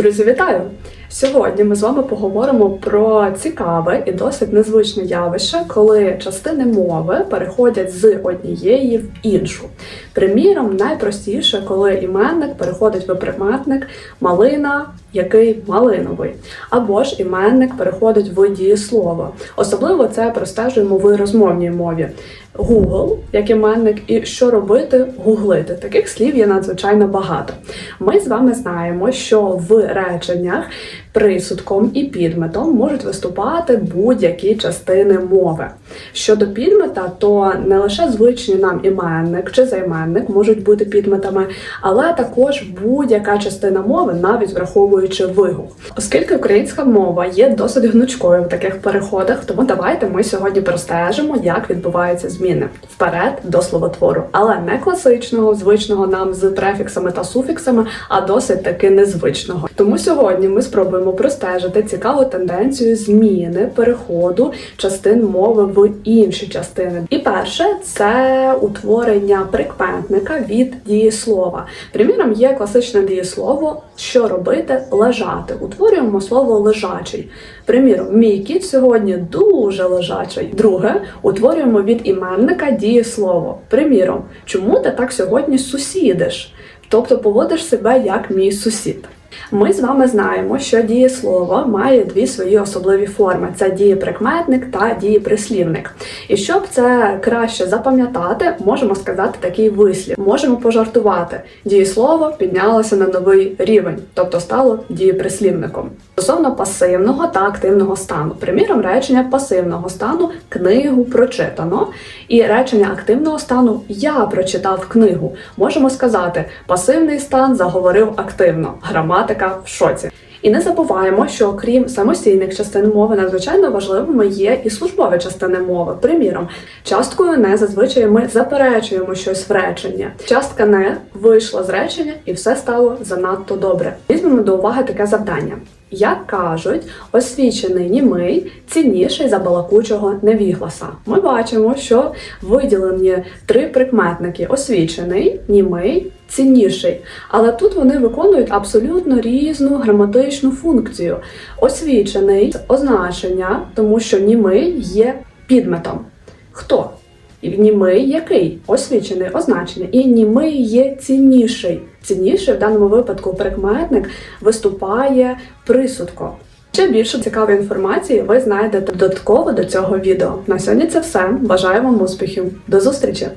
Друзі, вітаю! Сьогодні ми з вами поговоримо про цікаве і досить незвичне явище, коли частини мови переходять з однієї в іншу. Приміром, найпростіше, коли іменник переходить в прикметник малина, який малиновий, або ж іменник переходить в дієслово. Особливо це простежуємо в розмовній мові. Google як іменник, і що робити, гуглити. Таких слів є надзвичайно багато. Ми з вами знаємо, що в реченнях присудком і підметом можуть виступати будь-які частини мови. Щодо підмета, то не лише звичні нам іменник чи займенник можуть бути підметами, але також будь-яка частина мови, навіть враховуючи вигук. Оскільки українська мова є досить гнучкою в таких переходах, тому давайте ми сьогодні простежимо, як відбуваються зміни вперед до словотвору, але не класичного, звичного нам з префіксами та суфіксами, а досить таки незвичного. Тому сьогодні ми спробуємо простежити цікаву тенденцію зміни переходу частин мови в інші частини. І перше це утворення прикметника від дієслова. Приміром, є класичне дієслово, що робити лежати. Утворюємо слово лежачий. Приміром, мій кіт сьогодні дуже лежачий. Друге, утворюємо від іменника дієслово. Приміром, чому ти так сьогодні сусідиш? Тобто поводиш себе як мій сусід. Ми з вами знаємо, що дієслово має дві свої особливі форми: це дієприкметник та дієприслівник. І щоб це краще запам'ятати, можемо сказати такий вислів. Можемо пожартувати. Дієслово піднялося на новий рівень, тобто стало дієприслівником. Стосовно пасивного та активного стану. Приміром, речення пасивного стану книгу прочитано, і речення активного стану я прочитав книгу. Можемо сказати, пасивний стан заговорив активно. Граматика в шоці. І не забуваємо, що окрім самостійних частин мови, надзвичайно важливими є і службові частини мови. Приміром, часткою не зазвичай ми заперечуємо щось в речення. Частка не вийшла з речення, і все стало занадто добре. Візьмемо до уваги таке завдання. Як кажуть, освічений німий цінніший за балакучого невігласа. Ми бачимо, що виділені три прикметники: освічений, німий, цінніший. Але тут вони виконують абсолютно різну граматичну функцію. Освічений означення, тому що німий є підметом. Хто? І німий який? Освічений означений, І німий є цінніший. Цінніший в даному випадку прикметник виступає присудко. Ще більше цікавої інформації ви знайдете додатково до цього відео. На сьогодні це все. Бажаю вам успіхів. До зустрічі!